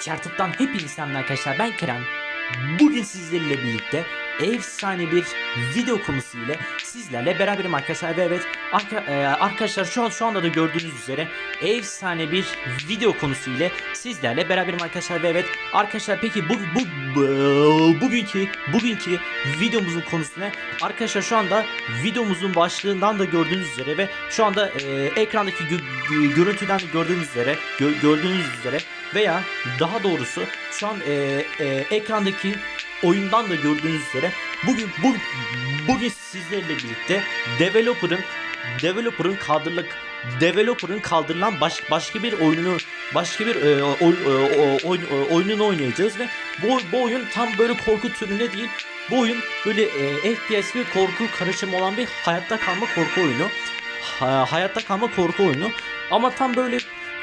Çartıp'tan hepinize selamlar arkadaşlar ben Kerem. Bugün sizlerle birlikte efsane bir video konusu ile sizlerle beraberim arkadaşlar ve evet arka, e, arkadaşlar şu an şu anda da gördüğünüz üzere efsane bir video konusu ile sizlerle beraberim arkadaşlar ve evet arkadaşlar peki bu, bu, bu bugünkü bugünkü videomuzun konusu ne? Arkadaşlar şu anda videomuzun başlığından da gördüğünüz üzere ve şu anda e, ekrandaki gö- gö- görüntüden de gördüğünüz üzere gö- gördüğünüz üzere veya daha doğrusu şu an e, e, ekrandaki oyundan da gördüğünüz üzere bugün bu, bugün sizlerle birlikte developer'ın developer'ın kaldırılık developer'ın kaldırılan baş, başka bir oyununu başka bir e, oy, e, o- oyun, e, oyununu oynayacağız ve bu, bu oyun tam böyle korku türüne değil bu oyun böyle e, FPS ve korku karışımı olan bir hayatta kalma korku oyunu. Ha- hayatta kalma korku oyunu. Ama tam böyle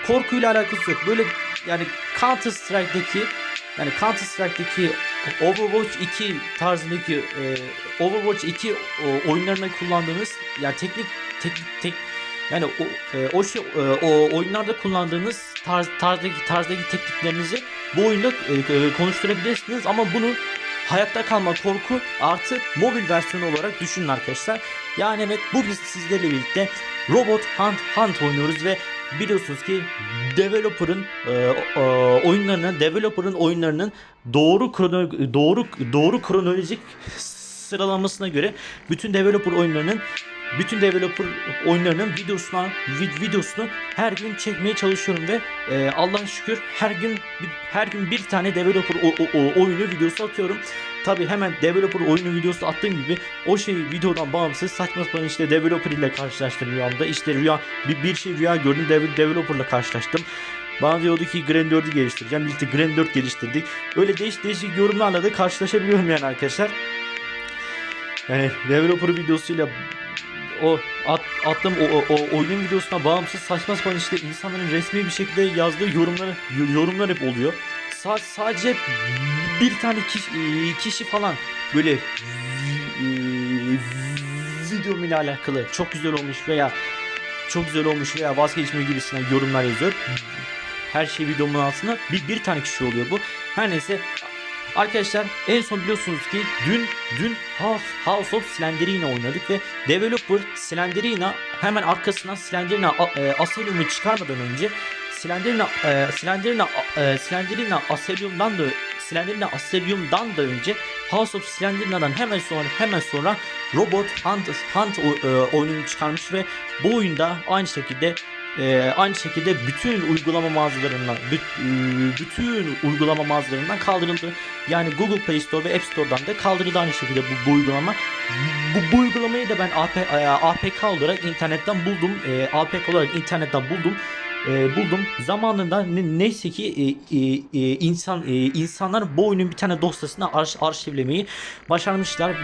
korkuyla alakası yok. Böyle yani Counter Strike'daki yani Counter Strike'daki Overwatch 2 tarzındaki e, Overwatch 2 o, oyunlarında kullandığınız yani teknik teknik tek yani o e, o şey e, o oyunlarda kullandığınız tarz tarzdaki tarzdaki tekniklerinizi bu oyunda e, e, konuşturabilirsiniz ama bunu hayatta kalma korku artı mobil versiyonu olarak düşünün arkadaşlar. Yani evet bugün sizlerle birlikte Robot Hunt Hunt oynuyoruz ve biliyorsunuz ki developer'ın e, e, oyunlarının developer'ın oyunlarının doğru krono, doğru doğru kronolojik sıralamasına göre bütün developer oyunlarının bütün developer oyunlarının videosuna vid- videosunu her gün çekmeye çalışıyorum ve e, Allah'a şükür her gün her gün bir tane developer o- o- o- oyunu videosu atıyorum. Tabi hemen developer oyunu videosu attığım gibi o şeyi videodan bağımsız saçma sapan işte developer ile karşılaştım rüyamda. İşte rüya bir, bir şey rüya gördüm dev- developerla karşılaştım. Bana diyordu ki Grand 4'ü geliştireceğim. Birlikte Grand 4 geliştirdik. Öyle değişik değişik yorumlarla da karşılaşabiliyorum yani arkadaşlar. Yani developer videosuyla o at, attığım o, o, oyunun videosuna bağımsız saçma sapan işte insanların resmi bir şekilde yazdığı yorumlar yorumlar hep oluyor. Sa- sadece bir tane kişi, kişi falan böyle e, videom ile alakalı çok güzel olmuş veya çok güzel olmuş veya vazgeçmiyor gibisinden yorumlar yazıyor. Her şey videomun altında bir, bir tane kişi oluyor bu. Her neyse Arkadaşlar en son biliyorsunuz ki dün dün House, House of Slenderina oynadık ve developer Slenderina hemen arkasından Slenderina e, Asylum'u çıkarmadan önce Slenderina e, Slenderina e, Slenderina Asylum'dan da Slenderina Asylum'dan da önce House of Slenderina'dan hemen sonra hemen sonra Robot Hunt Hunt e, oyununu çıkarmış ve bu oyunda aynı şekilde ee, aynı şekilde bütün uygulama mağazalarından ıı, bütün uygulama mağazalarından kaldırıldı. Yani Google Play Store ve App Store'dan da kaldırıldı aynı şekilde bu, bu uygulama. Bu, bu uygulamayı da ben AP, e, APK olarak internetten buldum. E, APK olarak internetten buldum. E, buldum. Zamanında ne- neyse ki e, e, e, insan e, insanlar bu oyunun bir tane dosyasını arş- arşivlemeyi başarmışlar.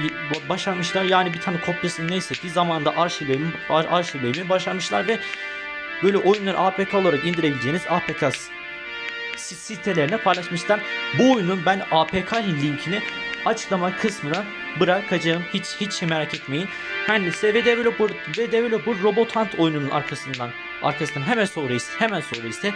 Başarmışlar. Yani bir tane kopyasını neyse ki zamanında arşivlemeyi, ar- arşivlemeyi başarmışlar ve böyle oyunları APK olarak indirebileceğiniz APK si- sitelerine paylaşmışlar. Bu oyunun ben APK linkini açıklama kısmına bırakacağım. Hiç hiç merak etmeyin. Her neyse ve developer ve developer Robot Hunt oyununun arkasından arkasından hemen sonra ise hemen sonra ise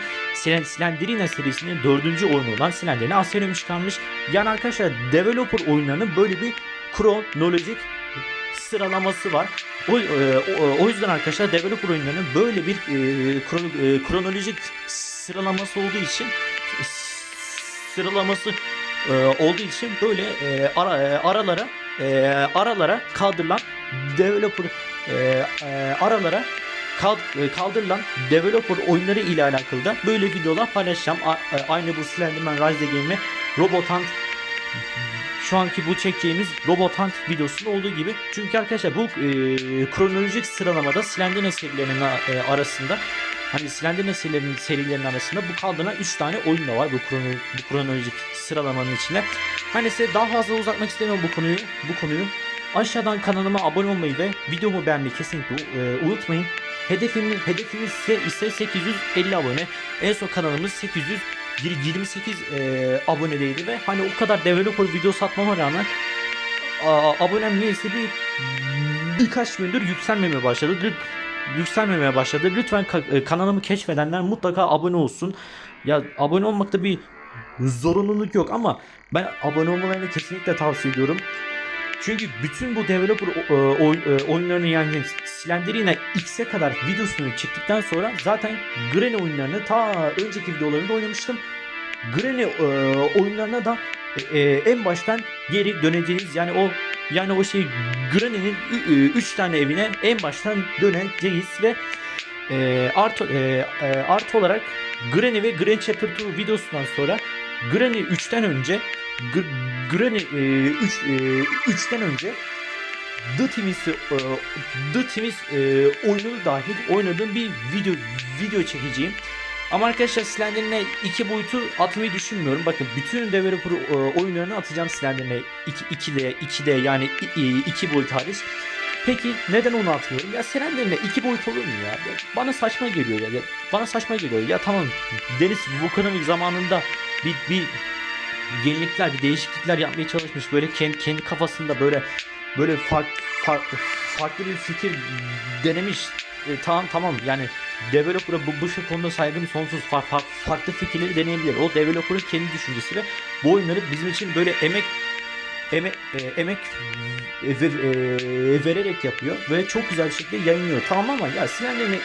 Slenderina serisinin dördüncü oyunu olan Slenderina Asylum çıkarmış. Yani arkadaşlar developer oyunlarının böyle bir kronolojik sıralaması var. O, e, o, o yüzden arkadaşlar developer oyunlarının böyle bir e, e, kronolojik sıralaması olduğu için sıralaması e, olduğu için böyle e, ara, e, aralara e, aralara kaldırılan developer e, e, aralara kaldırılan developer oyunları ile alakalı da böyle videolar paylaşacağım. E, aynı bu Slenderman Rise the Game Robot Hunt şu anki bu çekeceğimiz Robot Hunt videosunda olduğu gibi. Çünkü arkadaşlar bu e, kronolojik sıralamada Slenderman serilerinin e, arasında hani Slenderman serilerinin, serilerinin arasında bu kaldırılan 3 tane oyun da var bu, krono, bu kronolojik sıralamanın içinde. Hani size daha fazla uzatmak istemiyorum bu konuyu. Bu konuyu. Aşağıdan kanalıma abone olmayı ve videomu beğenmeyi kesinlikle e, unutmayın. Hedefimiz, hedefimiz ise, ise 850 abone. En son kanalımız 800 28 e, abonedeydi ve hani o kadar developer video satmama rağmen a, abonem neyse bir birkaç gündür yükselmemeye başladı. Yükselmemeye başladı. Lütfen e, kanalımı keşfedenler mutlaka abone olsun. Ya abone olmakta bir zorunluluk yok ama ben abone olmalarını kesinlikle tavsiye ediyorum. Çünkü bütün bu developer e, oy- e, oyunlarını yani Slenderina X'e kadar videosunu çektikten sonra zaten Granny oyunlarını ta önceki videolarında oynamıştım. Granny e, oyunlarına da en baştan geri döneceğiz. Yani o yani o şey Granny'nin 3 tane evine en baştan döneceğiz ve e, artı e, artı olarak Granny ve Granny Chapter 2 videosundan sonra Granny 3'ten önce Granny 3 3'ten önce The Timis'i e, The Timis e, oyununu dahil oynadığım bir video video çekeceğim. Ama arkadaşlar Slender'ine iki boyutu atmayı düşünmüyorum. Bakın bütün developer e, oyunlarını atacağım Slender'ine 2 2'de 2'de yani 2 boyut hariç. Peki neden onu atmıyorum? Ya Slender'ine iki boyut olur mu ya? Bana saçma geliyor ya. Bana saçma geliyor. Ya tamam Deniz Vukanovich zamanında bir bir yenilikler, bir değişiklikler yapmaya çalışmış. Böyle kendi, kendi kafasında böyle böyle farklı farklı farklı bir fikir denemiş. E, tamam tamam yani developer'a bu, bu şu konuda saygım sonsuz. Far, far- farklı fikirleri deneyebilir. O developer'ın kendi düşüncesi ve bu oyunları bizim için böyle emek emek e, emek ver- e, vererek yapıyor ve çok güzel bir şekilde yayınlıyor. Tamam ama ya Slender'in e,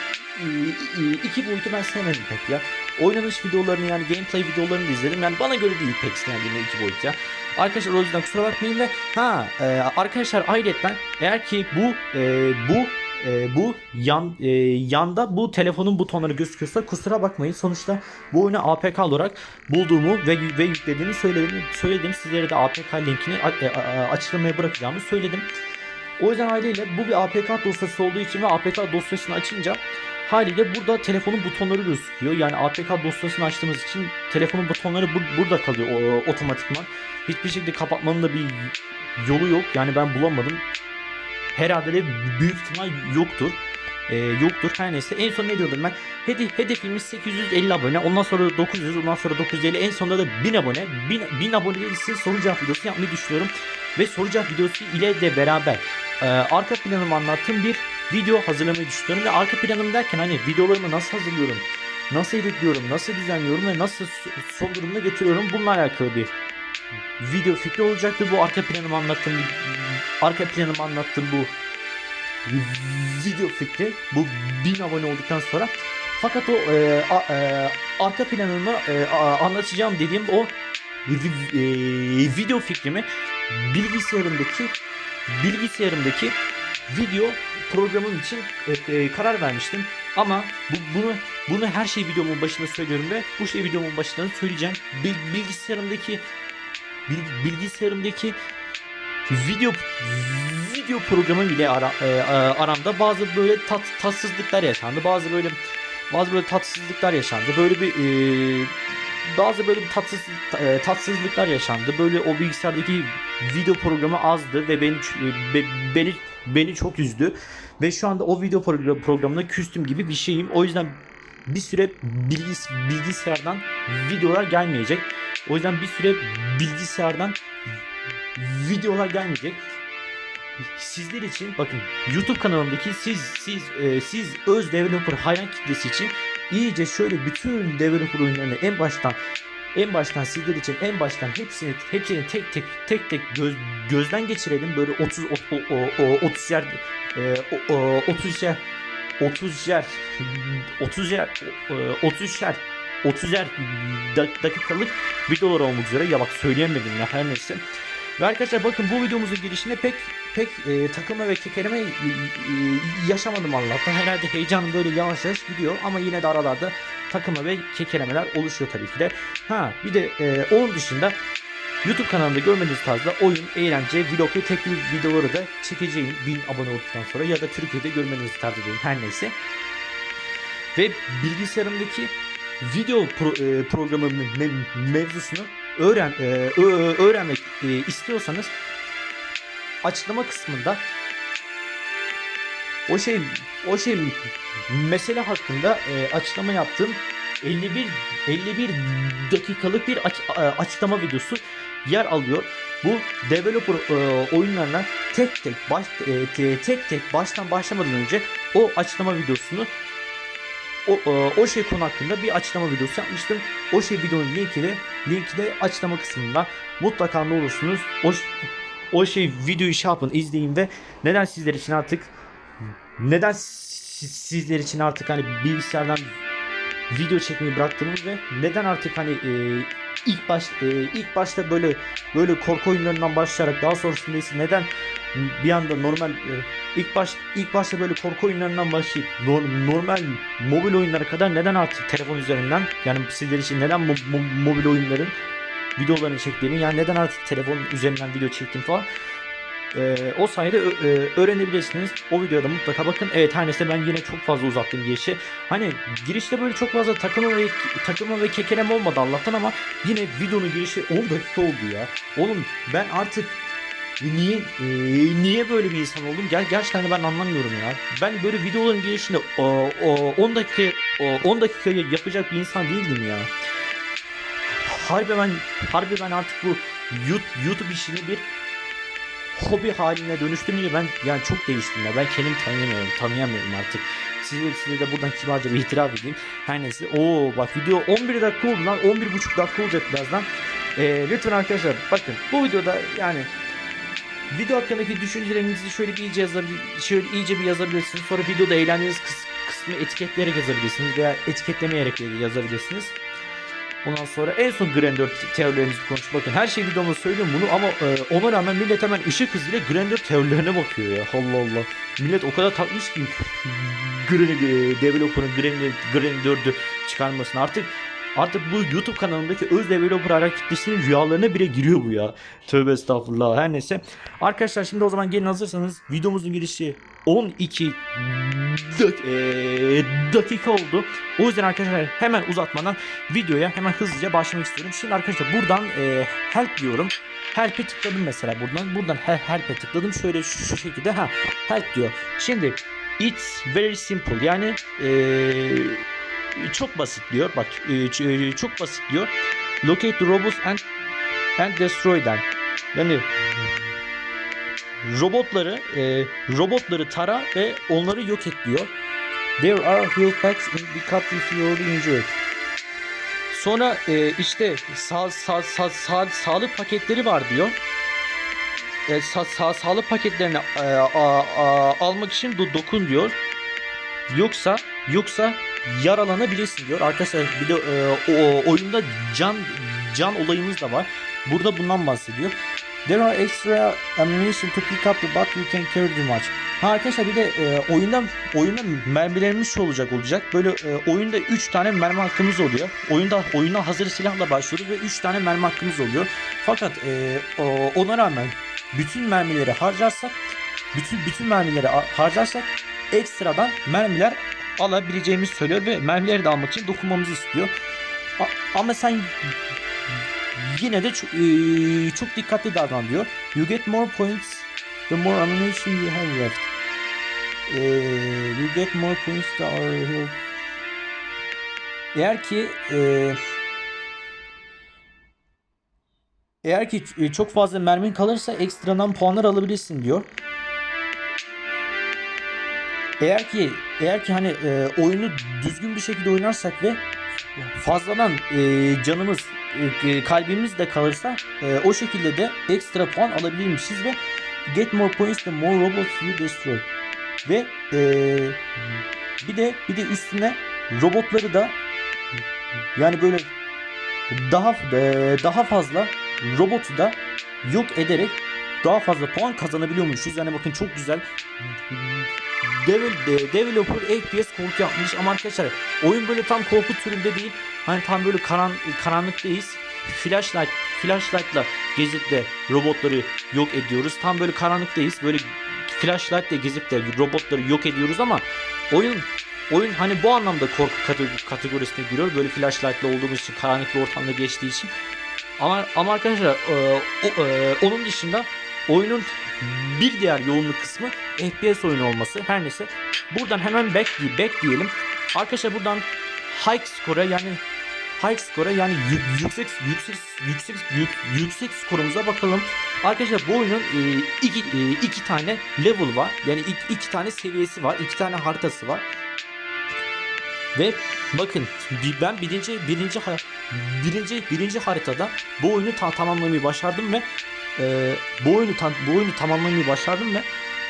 e, iki boyutu ben sevmedim pek ya. Oynanış videolarını yani gameplay videolarını da izledim. Yani bana göre değil pek Slender'in iki boyut ya. Arkadaşlar o yüzden kusura bakmayın ve ha e, arkadaşlar ayrıca eğer ki bu e, bu e, bu yan e, yanda bu telefonun butonları gözüküyorsa kusura bakmayın. Sonuçta bu oyunu APK olarak bulduğumu ve ve yüklediğimi söyledim. Söyledim sizlere de APK linkini e, a- açıklamaya bırakacağımı söyledim. O yüzden haliyle bu bir APK dosyası olduğu için ve APK dosyasını açınca haliyle burada telefonun butonları gözüküyor. Yani APK dosyasını açtığımız için telefonun butonları bu- burada kalıyor o, otomatikman. Hiçbir şekilde kapatmanın da bir yolu yok. Yani ben bulamadım. Herhalde de büyük ihtimal yoktur. Ee, yoktur. Her neyse. En son ne diyordum ben? Hedef, hedefimiz 850 abone. Ondan sonra 900. Ondan sonra 950. En sonunda da 1000 abone. 1000, 1000 abone ise soru cevap videosu yapmayı düşünüyorum. Ve soru cevap videosu ile de beraber e, arka planımı anlattığım bir video hazırlamayı düşünüyorum. Ve arka planım derken hani videolarımı nasıl hazırlıyorum? Nasıl editliyorum? Nasıl düzenliyorum? Ve nasıl so- son durumuna getiriyorum? Bununla alakalı bir video fikri olacaktı. Bu arka planımı anlattığım arka planımı anlattığım bu video fikri bu 1000 abone olduktan sonra fakat o e, a- e, arka planını e, a- anlatacağım dediğim o e, video fikrimi bilgisayarımdaki bilgisayarımdaki video programım için e, e, karar vermiştim ama bu, bunu bunu her şey videomun başında söylüyorum ve bu şey videomun başında söyleyeceğim Bil- bilgisayarımdaki bil- bilgisayarımdaki video video programı bile ara, e, aramda bazı böyle tat, tatsızlıklar yaşandı. Bazı böyle bazı böyle tatsızlıklar yaşandı. Böyle bir e, bazı böyle tatsız e, tatsızlıklar yaşandı. Böyle o bilgisayardaki video programı azdı ve beni e, be- beni beni çok üzdü ve şu anda o video program- programına küstüm gibi bir şeyim. O yüzden bir süre bilgis bilgisayardan videolar gelmeyecek. O yüzden bir süre bilgisayardan videolar gelmeyecek. Sizler için bakın YouTube kanalımdaki siz siz e, siz öz developer hayran kitlesi için iyice şöyle bütün developer oyunlarını en baştan en baştan sizler için en baştan hepsini hepsini tek tek tek tek göz, gözden geçirelim böyle 30 o, o, o, o, 30 yer e, o, o, 30 yer 30 yer 30 yer e, 30 yer 30 yer dak- dakikalık videolar olmak üzere ya bak söyleyemedim ya her neyse. Ve arkadaşlar bakın bu videomuzun girişinde pek pek e, takılma ve kekeleme e, e, yaşamadım Allah'tan. Herhalde heyecanım böyle yavaş yavaş gidiyor ama yine de aralarda takılma ve kekelemeler oluşuyor tabii ki de. Ha bir de e, onun dışında YouTube kanalımda görmediğiniz tarzda oyun, eğlence, vlog ve tekli videoları da çekeceğim 1000 abone olduktan sonra ya da Türkiye'de görmediğiniz tarzda diyeyim her neyse. Ve bilgisayarımdaki video pro- e, programının me- mevzusunu öğren e, öğrenmek e, istiyorsanız açıklama kısmında o şey o şey mesele hakkında e, açıklama yaptığım 51 51 dakikalık bir açıklama videosu yer alıyor. Bu developer oyunlarına tek tek baş te- tek tek baştan başlamadan önce o açıklama videosunu o, e, o şey konu hakkında bir açıklama videosu yapmıştım. o şey videonun linki de linki de açıklama kısmında mutlaka ne olursunuz o o şey videoyu şey yapın izleyin ve neden sizler için artık neden si- sizler için artık hani bilgisayardan video çekmeyi bıraktığımız ve neden artık hani e, ilk baş e, ilk başta böyle böyle korku oyunlarından başlayarak daha sonrasında ise neden bir anda normal e, ilk baş ilk başta böyle korku oyunlarından başlayıp nor- normal mobil oyunlara kadar neden artık telefon üzerinden yani sizler için neden mo- mo- mobil oyunların videolarını çektiğimi yani neden artık telefon üzerinden video çektim falan ee, o sayede e, öğrenebilirsiniz. O videoda mutlaka bakın. Evet her neyse ben yine çok fazla uzattım girişi. Hani girişte böyle çok fazla takılma ve takılma ve kekeleme olmadı Allah'tan ama yine videonun girişi 10 dakika oldu ya. Oğlum ben artık niye niye böyle bir insan oldum? Ger gerçekten de ben anlamıyorum ya. Ben böyle videoların girişinde o, o 10 dakika o 10 dakikayı yapacak bir insan değildim ya. Harbi ben harbi ben artık bu Yout- YouTube işini bir hobi haline dönüştürünce ben yani çok değiştim ya. Ben kendimi tanıyamıyorum. Tanıyamıyorum artık. Size, size de buradan kibarca bir itiraf edeyim. Her neyse. Oo bak video 11 dakika oldu lan. 11,5 dakika olacak birazdan. Ee, lütfen arkadaşlar bakın bu videoda yani video hakkındaki düşüncelerinizi şöyle bir iyice yazabilir, şöyle iyice bir yazabilirsiniz. Sonra videoda eğlendiğiniz kıs- kısmı etiketleyerek yazabilirsiniz veya etiketlemeyerek yazabilirsiniz. Ondan sonra en son Grandeur teorilerinizi konuş. Bakın her şey videomda söylüyorum bunu ama e, ona rağmen millet hemen ışık hızıyla Grandeur teorilerine bakıyor ya. Allah Allah. Millet o kadar takmış ki Grandeur, developer'ın Grandeur, Grandeur'ü çıkarmasını. Artık Artık bu YouTube kanalındaki öz developer hayran kitlesinin rüyalarına bile giriyor bu ya. Tövbe estağfurullah. Her neyse. Arkadaşlar şimdi o zaman gelin hazırsanız videomuzun girişi 12 dak- eee, dakika oldu. O yüzden arkadaşlar hemen uzatmadan videoya hemen hızlıca başlamak istiyorum. Şimdi arkadaşlar buradan eee, help diyorum. Help'e tıkladım mesela buradan. Buradan he- help'e tıkladım. Şöyle şu, şu şekilde ha help diyor. Şimdi it's very simple. Yani eee, çok basit diyor. Bak ç- eee, çok basit diyor. Locate the robots and and destroy them. Yani robotları e, robotları tara ve onları yok et diyor. There are health packs in the cut if you are injured. Sonra e, işte sağ, sağ, sağ, sağ, sağlık paketleri var diyor. E, sağ, sağ, sağlık paketlerini e, a, a, almak için do, dokun diyor. Yoksa yoksa yaralanabilirsin diyor. Arkadaşlar bir de e, o, oyunda can can olayımız da var. Burada bundan bahsediyor. There are extra ammunition to pick up but you can carry too much. Ha arkadaşlar bir de e, oyunda oyunda mermilerimiz şu olacak olacak. Böyle e, oyunda 3 tane mermi hakkımız oluyor. Oyunda oyuna hazır silahla başlıyoruz ve 3 tane mermi hakkımız oluyor. Fakat e, o- ona rağmen bütün mermileri harcarsak bütün bütün mermileri harcarsak ekstradan mermiler alabileceğimizi söylüyor ve mermileri de almak için dokunmamızı istiyor. A- ama sen yine de çok, eee, çok dikkatli davran diyor. You get more points the more ammunition you have left. Eee, you get more points the are. Eğer ki eee, eğer ki ç- çok fazla mermin kalırsa ekstradan puanlar alabilirsin diyor. Eğer ki eğer ki hani e, oyunu düzgün bir şekilde oynarsak ve fazladan e, canımız e, kalbimiz de kalırsa e, o şekilde de ekstra puan alabilirmişiz ve get more points the more robots you destroy ve e, bir de bir de üstüne robotları da yani böyle daha e, daha fazla robotu da yok ederek daha fazla puan kazanabiliyormuşuz. Yani bakın çok güzel. Devil, de- developer FPS korku yapmış ama arkadaşlar oyun böyle tam korku türünde değil. Hani tam böyle karan, karanlıktayız. Flashlight flashlight'la gezip de robotları yok ediyoruz. Tam böyle karanlıktayız. Böyle flashlight'la gezip de robotları yok ediyoruz ama oyun oyun hani bu anlamda korku kate- kategorisine giriyor. Böyle flashlight'la olduğumuz için karanlık bir ortamda geçtiği için. Ama ama arkadaşlar e, o- e, onun dışında oyunun bir diğer yoğunluk kısmı FPS oyunu olması. Her neyse. Buradan hemen back, back diyelim. Arkadaşlar buradan high score'a yani high score'a yani yü- yüksek yüksek yüksek yük- yüksek skorumuza bakalım. Arkadaşlar bu oyunun e, iki, e, iki tane level var. Yani iki, iki tane seviyesi var. iki tane haritası var. Ve bakın ben birinci birinci birinci birinci haritada bu oyunu ta- tamamlamayı başardım ve e, bu oyunu ta- bu oyunu tamamlamayı başardım ve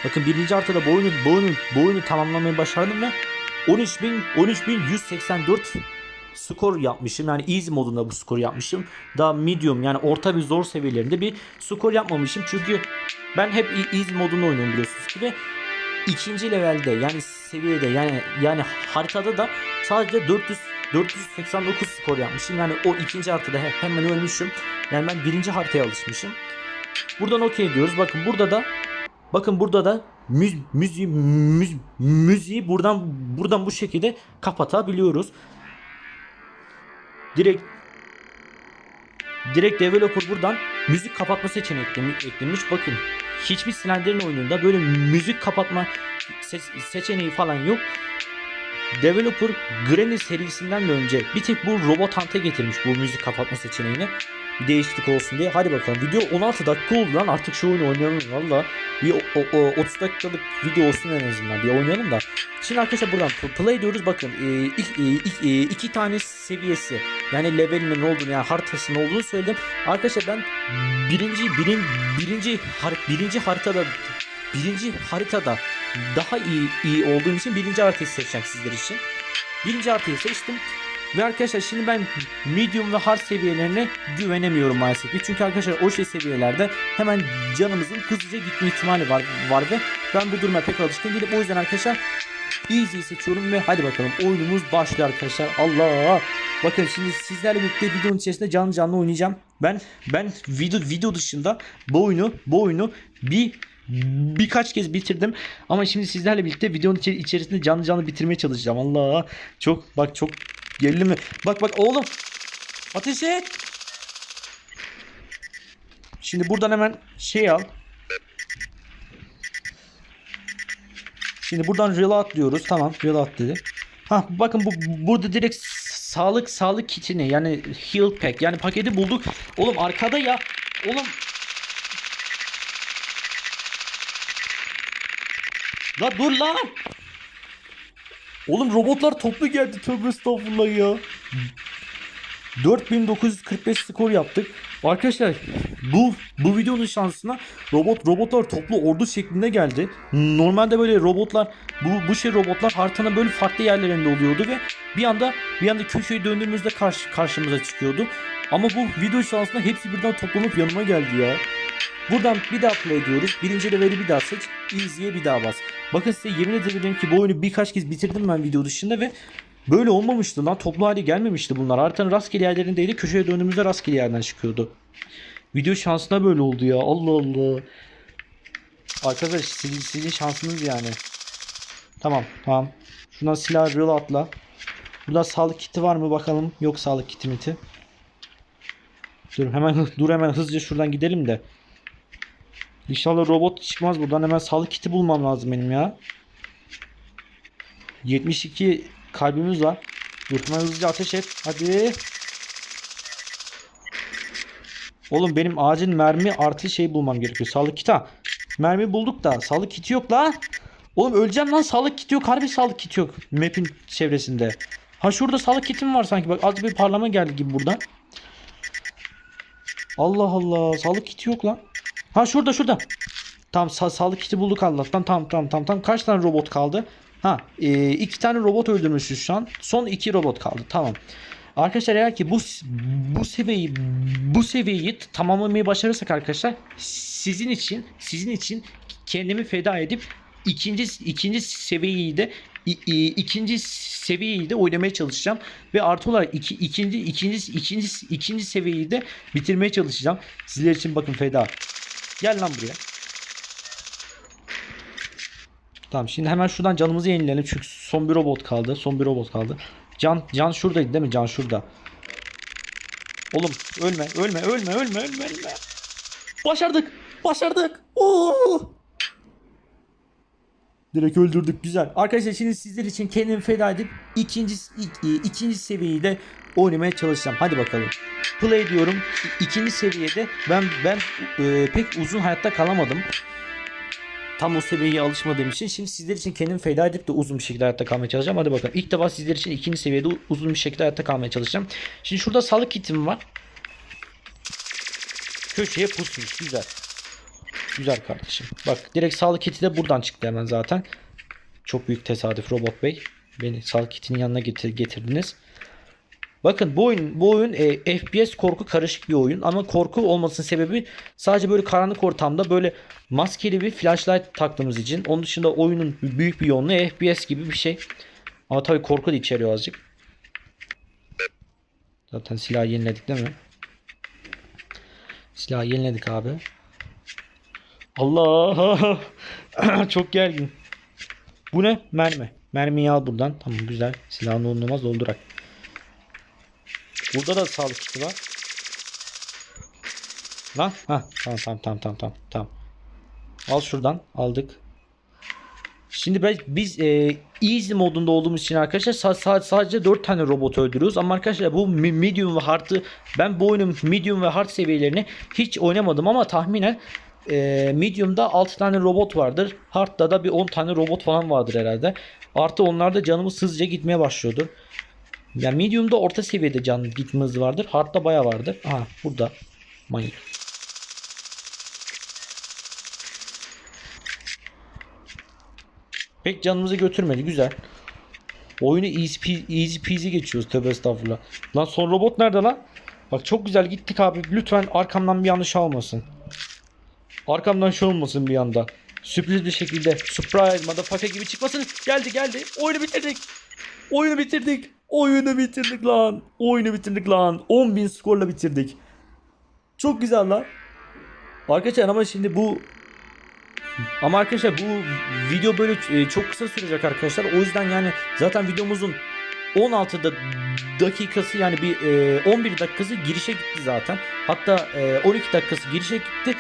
bakın birinci haritada bu oyunu bu oyunu bu oyunu tamamlamayı başardım ve 13.000 13.184 skor yapmışım. Yani easy modunda bu skor yapmışım. Daha medium yani orta ve zor seviyelerinde bir skor yapmamışım. Çünkü ben hep e- easy modunda oynuyorum biliyorsunuz ki ve ikinci levelde yani seviyede yani yani haritada da sadece 400 489 skor yapmışım. Yani o ikinci haritada he- hemen ölmüşüm. Yani ben birinci haritaya alışmışım. Buradan okey diyoruz. Bakın burada da bakın burada da müz, müziği müz, müziği buradan buradan bu şekilde kapatabiliyoruz. Direkt direkt developer buradan müzik kapatma seçeneği eklemiş. Bakın hiçbir Slender'in oyununda böyle müzik kapatma se- seçeneği falan yok. Developer Granny serisinden de önce bir tek bu Robot Hunt'e getirmiş bu müzik kapatma seçeneğini. Bir değişiklik olsun diye. Hadi bakalım. Video 16 dakika oldu lan. Artık şu oyunu oynayalım valla. Bir o, o- o 30 dakikalık video olsun en azından. Bir oynayalım da. Şimdi arkadaşlar buradan play diyoruz. Bakın e, ik- e, ik- e, iki tane seviyesi yani levelinin olduğunu yani haritasının olduğunu söyledim. Arkadaşlar ben birinci birin, birinci har, birinci haritada birinci haritada daha iyi iyi olduğum için birinci haritayı seçeceğim sizler için. Birinci haritayı seçtim. Ve arkadaşlar şimdi ben medium ve hard seviyelerine güvenemiyorum maalesef ki. Çünkü arkadaşlar o şey seviyelerde hemen canımızın hızlıca gitme ihtimali var, var ve ben bu duruma pek alışkın değilim. O yüzden arkadaşlar easy seçiyorum ve hadi bakalım oyunumuz başlıyor arkadaşlar. Allah! Bakın şimdi sizlerle birlikte videonun içerisinde canlı canlı oynayacağım. Ben ben video video dışında bu oyunu bu oyunu bir birkaç kez bitirdim ama şimdi sizlerle birlikte videonun içerisinde canlı canlı bitirmeye çalışacağım. Allah! Çok bak çok geldi mi? Bak bak oğlum. Ateş et. Şimdi buradan hemen şey al. Şimdi buradan reload diyoruz. Tamam reload dedi. Ha bakın bu burada direkt sağlık sağlık kitini yani heal pack yani paketi bulduk. Oğlum arkada ya. Oğlum La dur lan. Oğlum robotlar toplu geldi tövbe estağfurullah ya. 4945 skor yaptık. Arkadaşlar bu bu videonun şansına robot robotlar toplu ordu şeklinde geldi. Normalde böyle robotlar bu bu şey robotlar haritanın böyle farklı yerlerinde oluyordu ve bir anda bir anda köşeyi döndüğümüzde karşı karşımıza çıkıyordu. Ama bu video şansına hepsi birden toplanıp yanıma geldi ya. Buradan bir daha play diyoruz. Birinci leveli bir daha seç. Easy'ye bir daha bas. Bakın size yemin ederim ki bu oyunu birkaç kez bitirdim ben video dışında ve böyle olmamıştı lan. Toplu hale gelmemişti bunlar. Haritanın rastgele yerlerindeydi. Köşeye döndüğümüzde rastgele yerden çıkıyordu. Video şansına böyle oldu ya. Allah Allah. Arkadaş sizin, sizin şansınız yani. Tamam tamam. Şuradan silah real atla. Burada sağlık kiti var mı bakalım. Yok sağlık kiti miti. Dur hemen dur hemen hızlıca şuradan gidelim de. İnşallah robot çıkmaz buradan. Hemen sağlık kiti bulmam lazım benim ya. 72 kalbimiz var. Dur hemen hızlıca ateş et. Hadi. Oğlum benim acil mermi artı şey bulmam gerekiyor. Sağlık kiti. ha. Mermi bulduk da sağlık kiti yok la. Oğlum öleceğim lan sağlık kiti yok. Harbi sağlık kiti yok. Map'in çevresinde. Ha şurada sağlık kitim var sanki. Bak az bir parlama geldi gibi buradan. Allah Allah. Sağlık kiti yok lan. Ha şurada şurada. Tamam sa- sağlık kiti bulduk Allah'tan. Tamam tamam tamam tamam. Kaç tane robot kaldı? Ha e, iki tane robot öldürmüşüz şu an. Son iki robot kaldı. Tamam. Arkadaşlar eğer ki bu bu seviyeyi bu seviyeyi tamamlamayı başarırsak arkadaşlar sizin için sizin için kendimi feda edip ikinci ikinci seviyeyi de i- i- ikinci seviyeyi de oynamaya çalışacağım ve artı olarak iki, ikinci ikinci ikinci ikinci seviyeyi de bitirmeye çalışacağım. Sizler için bakın feda. Gel lan buraya. Tamam şimdi hemen şuradan canımızı yenileyelim çünkü son bir robot kaldı. Son bir robot kaldı. Can can şuradaydı değil mi? Can şurada. Oğlum ölme ölme ölme ölme ölme. Başardık. Başardık. Oo! Direkt öldürdük güzel. Arkadaşlar şimdi sizler için kendimi feda edip ikinci ik- ikinci seviyeyi oynamaya çalışacağım. Hadi bakalım. Play diyorum. İkinci seviyede ben ben e, pek uzun hayatta kalamadım. tam o seviyeye alışmadığım için şimdi sizler için kendimi feda edip de uzun bir şekilde hayatta kalmaya çalışacağım. Hadi bakalım. İlk defa sizler için ikinci seviyede uzun bir şekilde hayatta kalmaya çalışacağım. Şimdi şurada sağlık kitim var. Köşeye pusmuş. Güzel. Güzel kardeşim. Bak direkt sağlık kiti de buradan çıktı hemen zaten. Çok büyük tesadüf Robot Bey. Beni sağlık kitinin yanına getir, getirdiniz. Bakın bu oyun bu oyun e, FPS korku karışık bir oyun ama korku olmasının sebebi sadece böyle karanlık ortamda böyle maskeli bir flashlight taktığımız için. Onun dışında oyunun büyük bir yoğunluğu FPS gibi bir şey. Ama tabii korku da içeriyor azıcık. Zaten silahı yeniledik değil mi? Silahı yeniledik abi. Allah! Çok gergin. Bu ne? Mermi. Mermiyi al buradan. Tamam güzel. Silahını olmaz doldurak. Burada da sağlık kiti var. Lan ha tamam tamam tamam tamam tamam tamam. Al şuradan aldık. Şimdi ben, biz e, easy modunda olduğumuz için arkadaşlar sa- sa- sadece 4 tane robot öldürüyoruz. Ama arkadaşlar bu medium ve hard'ı ben bu oyunun medium ve hard seviyelerini hiç oynamadım ama tahminen e, medium'da 6 tane robot vardır. Hard'da da bir 10 tane robot falan vardır herhalde. Artı onlarda canımız hızlıca gitmeye başlıyordur. Ya medium'da orta seviyede can gitme hızı vardır. Hard'da baya vardır. Aha burada. Manyak. Pek canımızı götürmedi. Güzel. Oyunu easy, easy peasy geçiyoruz. Tövbe estağfurullah. Lan son robot nerede lan? Bak çok güzel gittik abi. Lütfen arkamdan bir yanlış olmasın. Arkamdan şey olmasın bir anda. Sürpriz bir şekilde. Surprise motherfucker gibi çıkmasın. Geldi geldi. Oyunu bitirdik. Oyunu bitirdik. Oyunu bitirdik lan. Oyunu bitirdik lan. 10.000 skorla bitirdik. Çok güzel lan. Arkadaşlar ama şimdi bu ama arkadaşlar bu video böyle e, çok kısa sürecek arkadaşlar. O yüzden yani zaten videomuzun 16 da dakikası yani bir e, 11 dakikası girişe gitti zaten. Hatta e, 12 dakikası girişe gitti.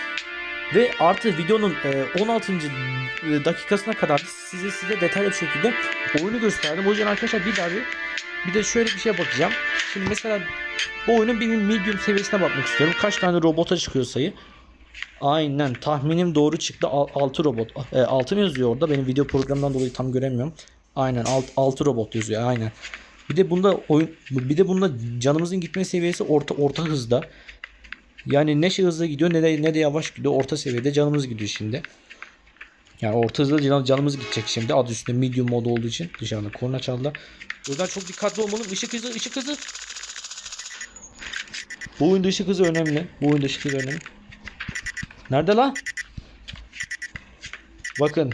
Ve artı videonun e, 16. dakikasına kadar size size detaylı bir şekilde oyunu gösterdim. O yüzden arkadaşlar bir daha bir bir de şöyle bir şeye bakacağım. Şimdi mesela bu oyunun bir medium seviyesine bakmak istiyorum. Kaç tane robota çıkıyor sayı? Aynen tahminim doğru çıktı. 6 robot. 6 mı yazıyor orada? Benim video programından dolayı tam göremiyorum. Aynen 6 robot yazıyor. Aynen. Bir de bunda oyun bir de bunda canımızın gitme seviyesi orta orta hızda. Yani ne şey hızlı gidiyor ne de ne de yavaş gidiyor. Orta seviyede canımız gidiyor şimdi. Yani orta can, canımız gidecek şimdi. Adı üstünde medium mod olduğu için dışarıda korna çaldı. O yüzden çok dikkatli olmalım. Işık hızı, ışık hızı. Bu oyunda ışık hızı önemli. Bu oyunda ışık hızı önemli. Nerede lan? Bakın.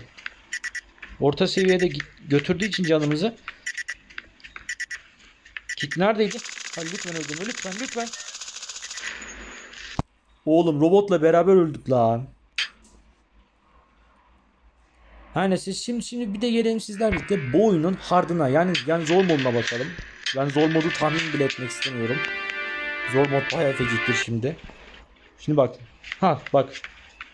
Orta seviyede götürdüğü için canımızı. Kit neredeydi? Ha, lütfen öldürme lütfen lütfen. Oğlum robotla beraber öldük lan. Her neyse şimdi şimdi bir de gelelim sizler birlikte bu oyunun hardına yani yani zor moduna bakalım. Ben zor modu tahmin bile etmek istemiyorum. Zor mod bayağı feciktir şimdi. Şimdi bak. Ha bak.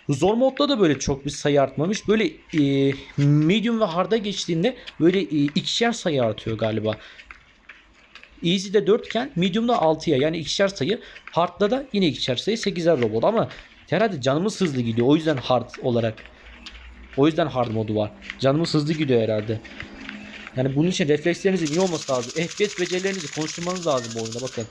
Zor modda da böyle çok bir sayı artmamış. Böyle e, medium ve hard'a geçtiğinde böyle e, ikişer sayı artıyor galiba. Easy'de 4 iken medium'da 6'ya yani ikişer sayı. Hard'da da yine ikişer sayı 8'er robot ama herhalde canımız hızlı gidiyor. O yüzden hard olarak. O yüzden hard modu var. Canımız hızlı gidiyor herhalde. Yani bunun için reflekslerinizin iyi olması lazım. FPS becerilerinizi konuşturmanız lazım bu oyunda bakın.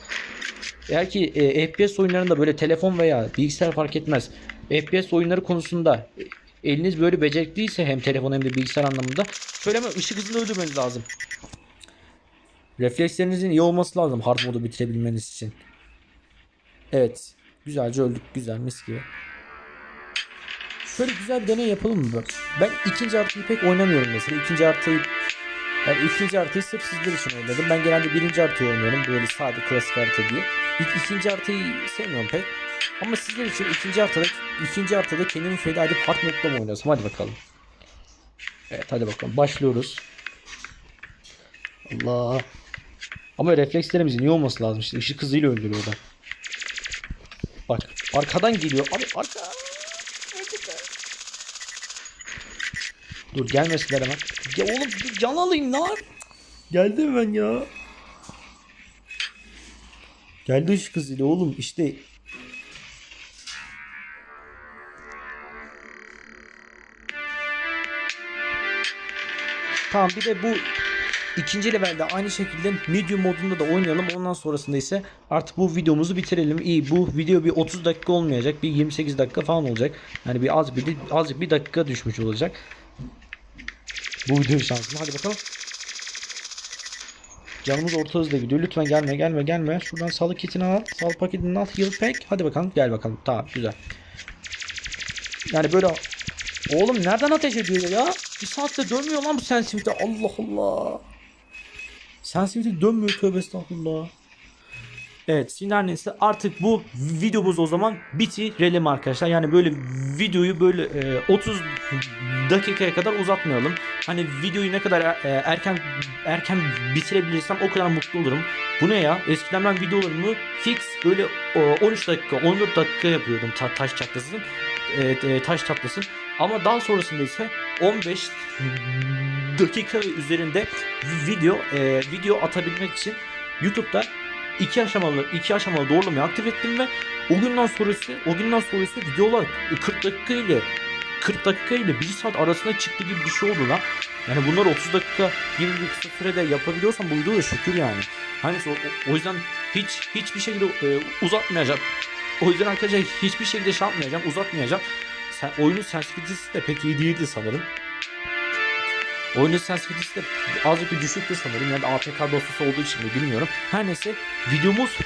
Eğer ki e, FPS oyunlarında böyle telefon veya bilgisayar fark etmez. FPS oyunları konusunda e, eliniz böyle becerikliyse hem telefon hem de bilgisayar anlamında söyleme ışık hızını öldürmeniz lazım. Reflekslerinizin iyi olması lazım hard modu bitirebilmeniz için. Evet. Güzelce öldük. Güzel mis gibi. Şöyle güzel bir deney yapalım mı? Ben ikinci haritayı pek oynamıyorum mesela. İkinci haritayı yani ikinci haritayı sırf sizler için oynadım. Ben genelde birinci haritayı oynuyorum. Böyle sade klasik harita diye. İlk, ikinci haritayı sevmiyorum pek. Ama sizler için ikinci haritada ikinci haritada kendimi feda edip hard modda mı oynasam? Hadi bakalım. Evet hadi bakalım. Başlıyoruz. Allah. Ama reflekslerimizin iyi olması lazım işte. Işık hızıyla öldürüyorlar. Bak arkadan geliyor. Abi arka. Dur gelmesinler hemen. Ya oğlum can alayım lan. Geldi hemen ya. Geldi ışık hızıyla oğlum işte. Tamam bir de bu ikinci levelde aynı şekilde medium modunda da oynayalım. Ondan sonrasında ise artık bu videomuzu bitirelim. İyi bu video bir 30 dakika olmayacak. Bir 28 dakika falan olacak. Yani bir az bir azıcık bir dakika düşmüş olacak. Bu video şansım. Hadi bakalım. Canımız orta hızla gidiyor. Lütfen gelme gelme gelme. Şuradan sağlık kitini al. Sağlık paketini al. Heal pack. Hadi bakalım. Gel bakalım. Tamam güzel. Yani böyle Oğlum nereden ateş ediyor ya? Bir saatte dönmüyor lan bu sensitivite. Allah Allah. Sensitivite dönmüyor tövbe estağfurullah. Evet şimdi her neyse artık bu videomuz o zaman bitirelim arkadaşlar. Yani böyle videoyu böyle e, 30 dakikaya kadar uzatmayalım. Hani videoyu ne kadar e, erken erken bitirebilirsem o kadar mutlu olurum. Bu ne ya? Eskiden ben videolarımı fix böyle o, 13 dakika 14 dakika yapıyordum ta- taş çatlasın. Evet, e, taş çatlasın. Ama daha sonrasında ise 15 dakika üzerinde video e, video atabilmek için YouTube'da iki aşamalı iki aşamalı doğrulamayı aktif ettim ve o günden sonrası o günden sonrası videolar 40 dakika ile 40 dakika ile 1 saat arasında çıktı gibi bir şey oldu lan. Yani bunlar 30 dakika gibi bir kısa sürede yapabiliyorsam bu videoda şükür yani. Hani o- o yüzden hiç hiçbir şekilde e, uzatmayacağım. O yüzden arkadaşlar hiçbir şekilde şey yapmayacağım, uzatmayacağım. Oyunun sensitivitesi de pek iyi değildi sanırım. Oyunun sensitivitesi de azıcık bir düşüktü sanırım. Yani APK dosyası olduğu için mi bilmiyorum. Her neyse videomuz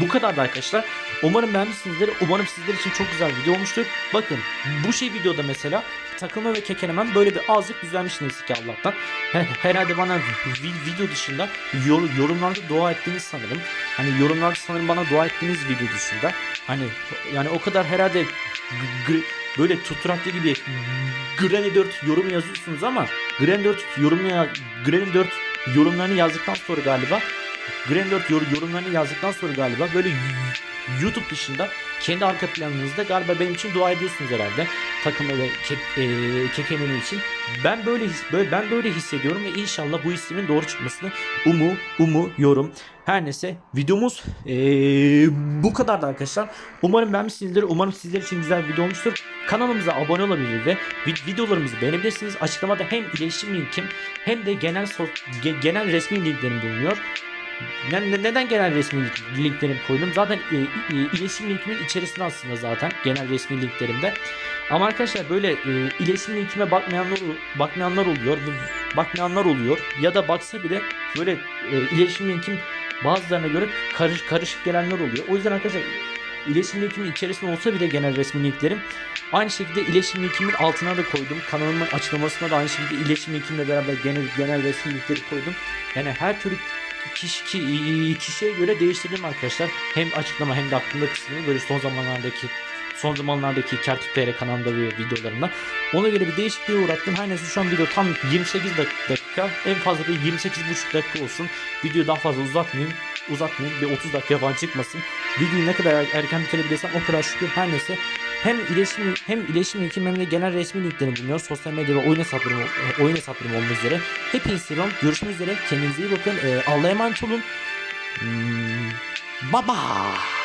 bu kadardı arkadaşlar. Umarım beğenmişsinizdir. Umarım sizler için çok güzel bir video olmuştur. Bakın bu şey videoda mesela takılma ve kekelemem böyle bir azıcık düzelmiş neyse ki Allah'tan. He- Herhalde bana vi- video dışında yor- yorumlarda dua ettiğiniz sanırım. Hani yorumlarda sanırım bana dua ettiğiniz video dışında. Hani yani o kadar herhalde böyle tuturaklı gibi Granny 4 yorum yazıyorsunuz ama Granny 4 yorumunu Granny 4 yorumlarını yazdıktan sonra galiba Granny 4 yor- yorumlarını yazdıktan sonra galiba böyle YouTube dışında kendi arka planınızda galiba benim için dua ediyorsunuz herhalde takımı ve ke, e, kekemeni için. Ben böyle his, böyle ben böyle hissediyorum ve inşallah bu hissimin doğru çıkmasını umu umuyorum. Her neyse videomuz e, bu kadardı arkadaşlar. Umarım beğenmişsinizdir. Umarım sizler için güzel bir video olmuştur. Kanalımıza abone olabilir ve vid- videolarımızı beğenebilirsiniz. Açıklamada hem iletişim linkim hem de genel so- ge- genel resmi linklerim bulunuyor. Yani ne- neden genel resmi link- linklerimi koydum? Zaten e, e, iletişim linkimin içerisinde aslında zaten genel resmi linklerimde. Ama arkadaşlar böyle e, iletişim linkime bakmayanlar bakmayanlar oluyor, bakmayanlar oluyor ya da baksa bile böyle e, iletişim linkim bazılarına göre karış, karışık gelenler oluyor. O yüzden arkadaşlar iletişim linkimin içerisinde olsa bile genel resmi linklerim aynı şekilde iletişim linkimin altına da koydum. Kanalımın açıklamasına da aynı şekilde iletişim linkimle beraber genel genel resmi linkleri koydum. Yani her türlü kişi, ki- kişiye göre değiştirdim arkadaşlar. Hem açıklama hem de aklımda kısmını böyle son zamanlardaki son zamanlardaki Kertik TR kanalında ve videolarında. Ona göre bir değişikliğe uğrattım. Her neyse şu an video tam 28 dak- dakika. En fazla bir 28,5 dakika olsun. Videoyu daha fazla uzatmayayım. Uzatmayayım. Bir 30 dakika falan çıkmasın. Videoyu ne kadar er- erken bitirebilirsem o kadar şükür. Her neyse hem iletişim hem iletişim linkim hem de genel resmi linklerim bulunuyor. Sosyal medya ve oyun hesaplarım oyun hesaplarım olmak üzere. Hepinize seviyorum. Görüşmek üzere. Kendinize iyi bakın. E, Allah'a emanet olun. Hmm, bye.